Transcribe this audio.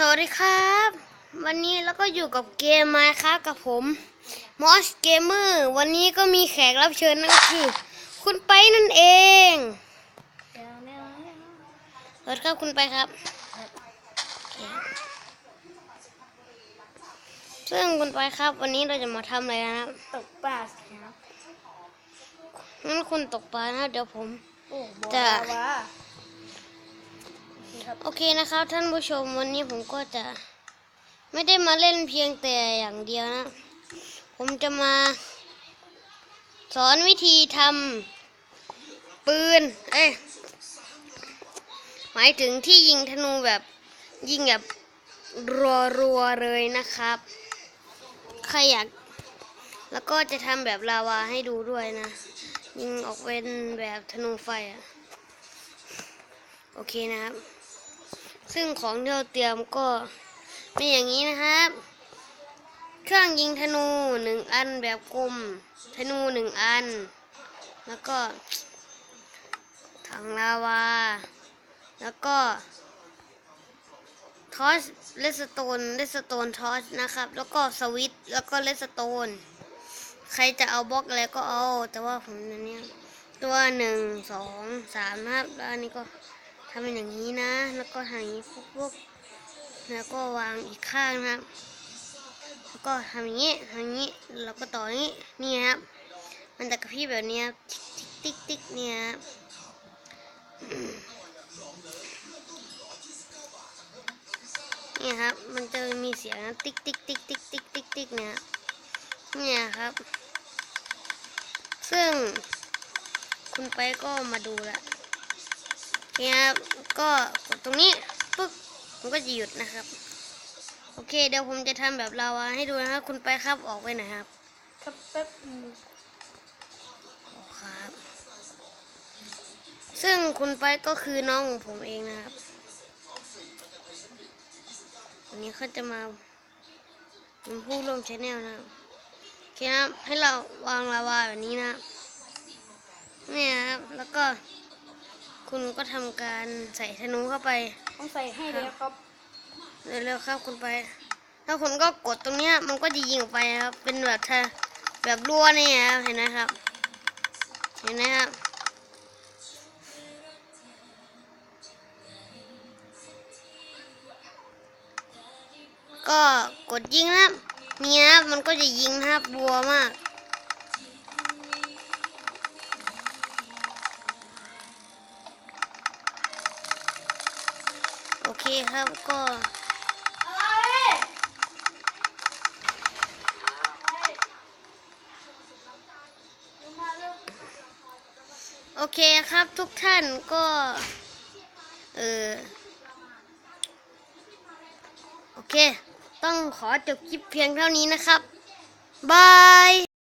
สวัสดีครับ วันนี้เราก็อยู่กับเกมมาครับกับผมมอสเกมเมอร์วันนี้ก็มีแขกรับเชิญนั่นก็คือ คุณไปนั่นเองสวัสดีครับคุณไปครับโอเคซึ่งคุณไปครับ วันนี้เราจะมาทำอะไรนะครับตกปลาสิครับงั้นคุณตกปลานะครับเดี๋ยวผมโอ้บอจะลาวานี่ ครับโอเคนะครับ ท่านผู้ชมวันนี้ผมก็จะ ไม่ได้มาเล่นเพียงแต่อย่างเดียวนะ ผมจะมา สอนวิธีทำปืน เอ้ยหมายถึงที่ยิงธนูแบบยิงแบบรัวๆเลยนะครับ ใครอยากแล้วก็จะทำแบบลาวาให้ดูด้วยนะ ยิงออกเป็นแบบธนูไฟอะโอเคนะครับ ซึ่งของที่เราเตรียมก็เป็นอย่างนี้นะครับ เครื่องยิงธนูหนึ่งอันแบบกลม ธนูหนึ่งอัน แล้วก็ ถังลาวา แล้วก็ ทอสเลสโตนเลสโตนทอสนะครับ แล้วก็สวิตแล้วก็เลสโตน ใครจะเอาบล็อกอะไรก็เอา แต่ว่าผมอันเนี้ยตัวหนึ่งสองสามนะครับ แล้วอันนี้ก็ำเป็นอย่างนี้นะ แล้วก็ทำอย่างนี้ปุ๊บแล้วก็วางอีกข้างนะครับ แล้วก็ทำอย่างนี้ทำอย่างนี้แล้วก็ต่ออย่างนี้นี่ครับ มันจะกระพริบแบบนี้ครับติ๊กติ๊กติ๊กเนี่ยครับนี่ครับ มันจะมีเสียงนะติ๊กติ๊กติ๊กติ๊กติ๊กติ๊กติ๊กเนี่ยเนี่ยครับ ซึ่งคุณไปก็มาดูแล้ว เนี่ยครับ ก็กดตรงนี้ปึ๊บผมก็จะหยุดนะครับ โอเค เดี๋ยวผมจะทำแบบลาวาให้ดูนะครับ คุณไปครับออกไปหน่อยครับครับแป๊บหนึ่งออกครับ ซึ่งคุณไปก็คือน้องของผมเองนะครับวันนี้เขาจะมาเป็นผู้ร่วมชแนลนะครับโอเคนะครับให้เราวางลาวาแบบนี้นะครับเนี่ยครับแล้วก็ คุณก็ทำการใส่ธนูเข้าไปต้องใส่ให้แล้วครับเร็วๆครับคุณไป ถ้าคุณก็กดตรงเนี้ยมันก็จะยิงออกไปครับ เป็นแบบเธอแบบรัวนี่ครับเห็นไหมครับ เห็นไหมครับก็กดยิงนะครับเนี่ยครับมันก็จะยิงนะครับรัวมาก เคครับก็โอเคครับทุกท่านก็ เออโอเค ต้องขอจบคลิปเพียงเท่านี้นะครับ บาย